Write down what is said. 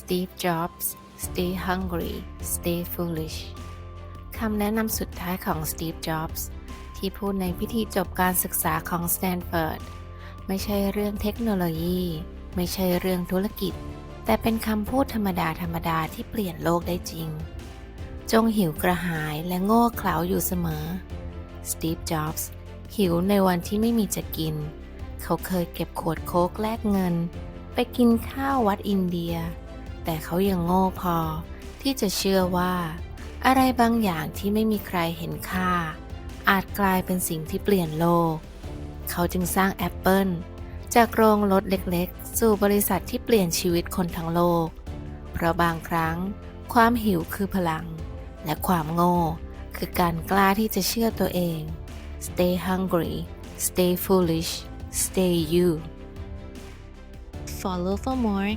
Steve Jobs Stay hungry Stay foolish คำแนะนำสุดท้ายของ Steve Jobs ที่พูดในพิธีจบการศึกษาของ Stanford ไม่ใช่เรื่องเทคโนโลยี ไม่ใช่เรื่องธุรกิจ แต่เป็นคำพูดธรรมดาธรรมดาที่เปลี่ยนโลกได้จริง จงหิวกระหายและโง่เขลาอยู่เสมอ Steve Jobs หิวในวันที่ไม่มีจะกิน เขาเคยเก็บขวดโค้กแลกเงิน ไปกินข้าววัดอินเดีย แต่เขายังโง่พอ ที่จะเชื่อว่า อะไรบางอย่างที่ไม่มีใครเห็นค่า อาจกลายเป็นสิ่งที่เปลี่ยนโลก เขาจึงสร้าง Apple จากโรงรถเล็กๆ สู่บริษัทที่เปลี่ยนชีวิตคนทั้งโลก เพราะบางครั้ง ความหิวคือพลัง และความโง่ คือการกล้าที่จะเชื่อตัวเอง Stay hungry Stay foolish Stay you Follow for more